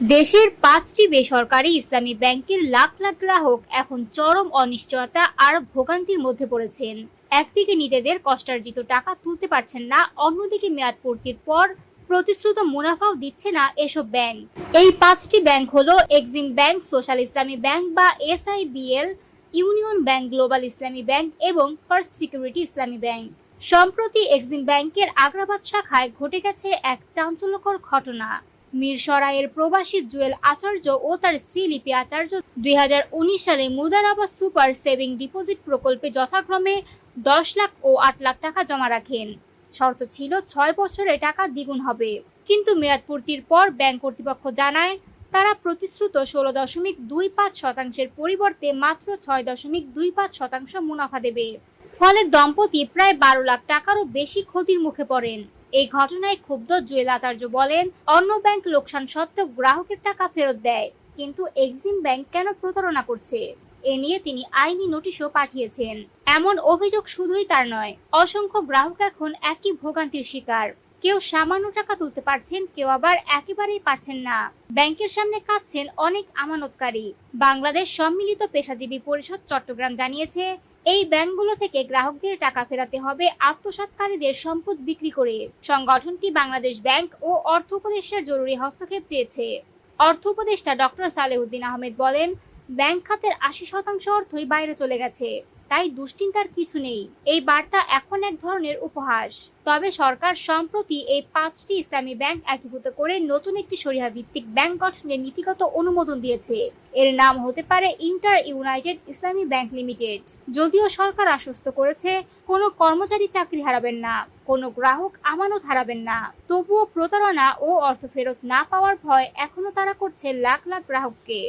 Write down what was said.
দেশের পাঁচটি বেসরকারি ইসলামী ব্যাংকের লাখ লাখ গ্রাহক এখন চরম অনিশ্চয়তা আর ভোগান্তির মধ্যে পড়েছেন। একদিকে নিজেদের কষ্টার্জিত টাকা তুলতে পারছেন না, অন্যদিকে মেয়াদ পূর্তির পর প্রতিশ্রুত মুনাফাও দিচ্ছে না এসব ব্যাংক। এই পাঁচটি ব্যাংক হলো Exim bank, social Islami bank বা SIBL, union bank, global Islami bank এবং ফার্স্ট সিকিউরিটি ইসলামী ব্যাংক। সম্প্রতি এক্সিম ব্যাংকের আগ্রাবাদ শাখায় ঘটে গেছে এক চাঞ্চল্যকর ঘটনা। মিরসরাইয়ের প্রবাসী জুয়েল আচার্য ও তার স্ত্রী লিপি আচার্য দু হাজার উনিশ সালে মুদারাবাদ সুপার সেভিং ডিপোজিট প্রকল্পে যথাক্রমে দশ লাখ ও আট লাখ টাকা জমা রাখেন। শর্ত ছিল ছয় বছরে টাকা দ্বিগুণ হবে। কিন্তু মেয়াদ পূর্তির পর ব্যাংক কর্তৃপক্ষ জানায়, তারা প্রতিশ্রুত ষোলো দশমিক দুই পাঁচ শতাংশের পরিবর্তে মাত্র ছয় দশমিক দুই পাঁচ শতাংশ মুনাফা দেবে। ফলে দম্পতি প্রায় বারো লাখ টাকারও বেশি ক্ষতির মুখে পড়েন। এই ঘটনায় ক্ষুব্ধ জুয়েল আচার্য বলেন, অন্য ব্যাংক লোকসান সত্ত্বেও গ্রাহকের টাকা ফেরত দেয়, কিন্তু এক্সিম ব্যাংক কেন প্রতারণা করছে? এ নিয়ে তিনি আইনি নোটিশও পাঠিয়েছেন। এমন অভিযোগ শুধুই তার নয়, অসংখ্য গ্রাহক এখন একই ভোগান্তির শিকার। কেউ সামান্য টাকা তুলতে পারছেন, কেউ আবার একেবারেই পারছেন না। ব্যাংকের সামনে কাঁদছেন অনেক আমানতকারী। বাংলাদেশ সম্মিলিত পেশাজীবী পরিষদ চট্টগ্রাম জানিয়েছে এই ব্যাংকগুলো থেকে গ্রাহকদের টাকা ফেরাতে হবে আত্মসাতকারীদের সম্পদ বিক্রি করে। সংগঠনটি বাংলাদেশ ব্যাংক ও অর্থ উপদেষ্টার জরুরি হস্তক্ষেপ চেয়েছে। অর্থ উপদেষ্টা ডক্টর সালেউদ্দিন আহমেদ বলেন, ব্যাংক খাতের আশি শতাংশ অর্থই বাইরে চলে গেছে। তাই দুশ্চিন্তার কিছু নেই। এই বার্তা এখন এক ধরনের উপহাস। তবে সরকার সম্প্রতি এই পাঁচটি ইসলামী ব্যাংক একীভূত করে নতুন একটি শরিয়া ভিত্তিক ব্যাংক গঠনের নীতিগত অনুমোদন দিয়েছে। এর নাম হতে পারে inter united Islami bank limited. যদিও সরকার আশ্বস্ত করেছে, কোনো কর্মচারী চাকরি হারাবেন না, কোনো গ্রাহক আমানত হারাবেন না। তবুও প্রতারণা ও অর্থ ফেরত না পাওয়ার ভয় এখনও তারা করছে লাখ লাখ গ্রাহককে।